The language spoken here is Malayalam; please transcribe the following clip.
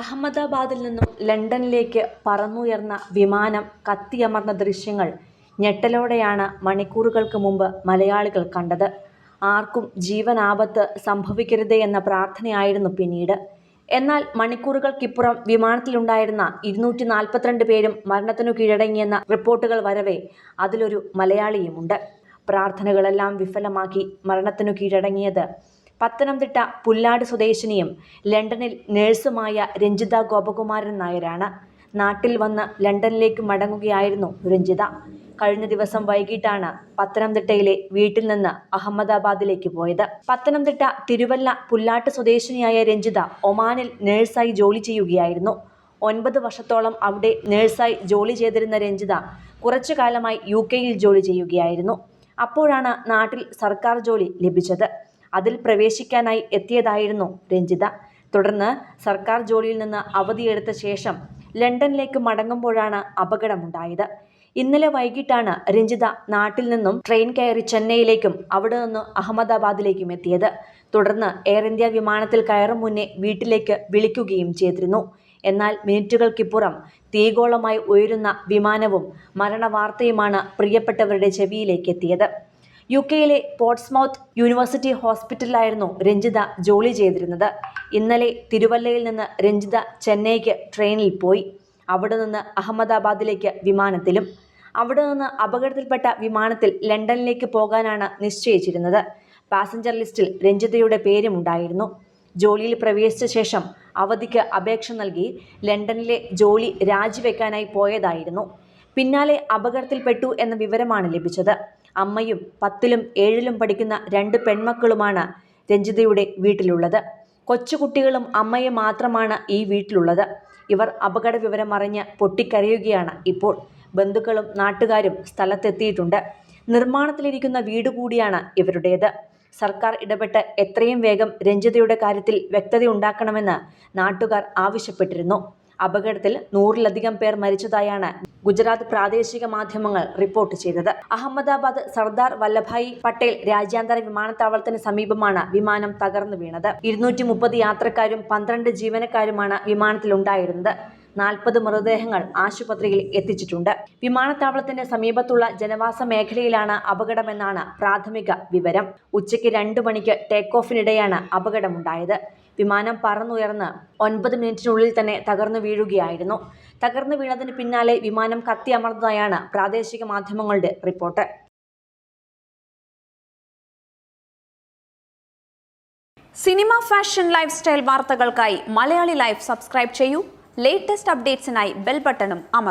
അഹമ്മദാബാദിൽ നിന്നും ലണ്ടനിലേക്ക് പറന്നുയർന്ന വിമാനം കത്തിയമർന്ന ദൃശ്യങ്ങൾ ഞെട്ടലോടെയാണ് മണിക്കൂറുകൾക്ക് മുമ്പ് മലയാളികൾ കണ്ടത്. ആർക്കും ജീവനാപത്ത് സംഭവിക്കരുതേ എന്ന പ്രാർത്ഥനയായിരുന്നു പിന്നീട്. എന്നാൽ മണിക്കൂറുകൾക്കിപ്പുറം വിമാനത്തിലുണ്ടായിരുന്ന ഇരുന്നൂറ്റി നാൽപ്പത്തിരണ്ട് പേരും മരണത്തിനു കീഴടങ്ങിയെന്ന റിപ്പോർട്ടുകൾ വരവേ അതിലൊരു മലയാളിയുമുണ്ട്. പ്രാർത്ഥനകളെല്ലാം വിഫലമാക്കി മരണത്തിനു കീഴടങ്ങിയത് പത്തനംതിട്ട പുല്ലാട് സ്വദേശിനിയും ലണ്ടനിൽ നഴ്സുമായ രഞ്ജിത ഗോപകുമാരൻ നായരാണ്. നാട്ടിൽ വന്ന് ലണ്ടനിലേക്ക് മടങ്ങുകയായിരുന്നു രഞ്ജിത. കഴിഞ്ഞ ദിവസം വൈകിട്ടാണ് പത്തനംതിട്ടയിലെ വീട്ടിൽ നിന്ന് അഹമ്മദാബാദിലേക്ക് പോയത്. പത്തനംതിട്ട തിരുവല്ല പുല്ലാട്ട് സ്വദേശിനിയായ രഞ്ജിത ഒമാനിൽ നഴ്സായി ജോലി ചെയ്യുകയായിരുന്നു. ഒൻപത് വർഷത്തോളം അവിടെ നഴ്സായി ജോലി ചെയ്തിരുന്ന രഞ്ജിത കുറച്ചു കാലമായി യു കെയിൽ ജോലി ചെയ്യുകയായിരുന്നു. അപ്പോഴാണ് നാട്ടിൽ സർക്കാർ ജോലി ലഭിച്ചത്. അതിൽ പ്രവേശിക്കാനായി എത്തിയതായിരുന്നു രഞ്ജിത. തുടർന്ന് സർക്കാർ ജോലിയിൽ നിന്ന് അവധിയെടുത്ത ശേഷം ലണ്ടനിലേക്ക് മടങ്ങുമ്പോഴാണ് അപകടമുണ്ടായത്. ഇന്നലെ വൈകിട്ടാണ് രഞ്ജിത നാട്ടിൽ നിന്നും ട്രെയിൻ കയറി ചെന്നൈയിലേക്കും അവിടെ നിന്ന് അഹമ്മദാബാദിലേക്കും എത്തിയത്. തുടർന്ന് എയർ ഇന്ത്യ വിമാനത്തിൽ കയറും മുന്നേ വീട്ടിലേക്ക് വിളിക്കുകയും ചെയ്തിരുന്നു. എന്നാൽ മിനിറ്റുകൾക്കിപ്പുറം തീഗോളമായി ഉയരുന്ന വിമാനവും മരണവാർത്തയുമാണ് പ്രിയപ്പെട്ടവരുടെ ചെവിയിലേക്കെത്തിയത്. യുകെയിലെ പോർട്സ്മൗത്ത് യൂണിവേഴ്സിറ്റി ഹോസ്പിറ്റലിലായിരുന്നു രഞ്ജിത ജോലി ചെയ്തിരുന്നത്. ഇന്നലെ തിരുവല്ലയിൽ നിന്ന് രഞ്ജിത ചെന്നൈക്ക് ട്രെയിനിൽ പോയി. അവിടെ നിന്ന് അഹമ്മദാബാദിലേക്ക് വിമാനത്തിലും. അവിടെ നിന്ന് അപകടത്തിൽപ്പെട്ട വിമാനത്തിൽ ലണ്ടനിലേക്ക് പോകാനാണ് നിശ്ചയിച്ചിരുന്നത്. പാസഞ്ചർ ലിസ്റ്റിൽ രഞ്ജിതയുടെ പേരുമുണ്ടായിരുന്നു. ജോലിയിൽ പ്രവേശിച്ച ശേഷം അവധിക്ക് അപേക്ഷ നൽകി ലണ്ടനിലെ ജോലി രാജിവെക്കാനായി പോയതായിരുന്നു. പിന്നാലെ അപകടത്തിൽപ്പെട്ടു എന്ന വിവരമാണ് ലഭിച്ചത്. അമ്മയും പത്തിലും ഏഴിലും പഠിക്കുന്ന രണ്ട് പെൺമക്കളുമാണ് രഞ്ജിതയുടെ വീട്ടിലുള്ളത്. കൊച്ചുകുട്ടികളും അമ്മയും മാത്രമാണ് ഈ വീട്ടിലുള്ളത്. ഇവർ അപകട വിവരം അറിഞ്ഞ് പൊട്ടിക്കരയുകയാണ് ഇപ്പോൾ. ബന്ധുക്കളും നാട്ടുകാരും സ്ഥലത്തെത്തിയിട്ടുണ്ട്. നിർമ്മാണത്തിലിരിക്കുന്ന വീട് കൂടിയാണ് ഇവരുടേത്. സർക്കാർ ഇടപെട്ട് എത്രയും വേഗം രഞ്ജിതയുടെ കാര്യത്തിൽ വ്യക്തത ഉണ്ടാക്കണമെന്ന് നാട്ടുകാർ ആവശ്യപ്പെട്ടിരുന്നു. അപകടത്തിൽ നൂറിലധികം പേർ മരിച്ചതായാണ് ഗുജറാത്ത് പ്രാദേശിക മാധ്യമങ്ങൾ റിപ്പോർട്ട് ചെയ്തത്. അഹമ്മദാബാദ് സർദാർ വല്ലഭായി പട്ടേൽ രാജ്യാന്തര വിമാനത്താവളത്തിന് സമീപമാണ് വിമാനം തകർന്നു വീണത്. ഇരുന്നൂറ്റി മുപ്പത് യാത്രക്കാരും പന്ത്രണ്ട് ജീവനക്കാരുമാണ് വിമാനത്തിലുണ്ടായിരുന്നത്. നാൽപ്പത് മൃതദേഹങ്ങൾ ആശുപത്രിയിൽ എത്തിച്ചിട്ടുണ്ട്. വിമാനത്താവളത്തിന്റെ സമീപത്തുള്ള ജനവാസ മേഖലയിലാണ് അപകടമെന്നാണ് പ്രാഥമിക വിവരം. ഉച്ചയ്ക്ക് രണ്ടു മണിക്ക് ടേക്ക് ഓഫിനിടെയാണ് അപകടമുണ്ടായത്. വിമാനം പറന്നുയർന്ന് ഒൻപത് മിനിറ്റിനുള്ളിൽ തന്നെ തകർന്നു വീഴുകയായിരുന്നു. തകർന്നു വീണതിന് പിന്നാലെ വിമാനം കത്തിയമർന്നതായാണ് പ്രാദേശിക മാധ്യമങ്ങളുടെ report. Cinema fashion lifestyle വാർത്തകൾക്കായി മലയാളി ലൈഫ് സബ്സ്ക്രൈബ് ചെയ്യൂ ലേറ്റസ്റ്റ് അപ്ഡേറ്റ്സിനായി ബെൽ ബട്ടണും അമർ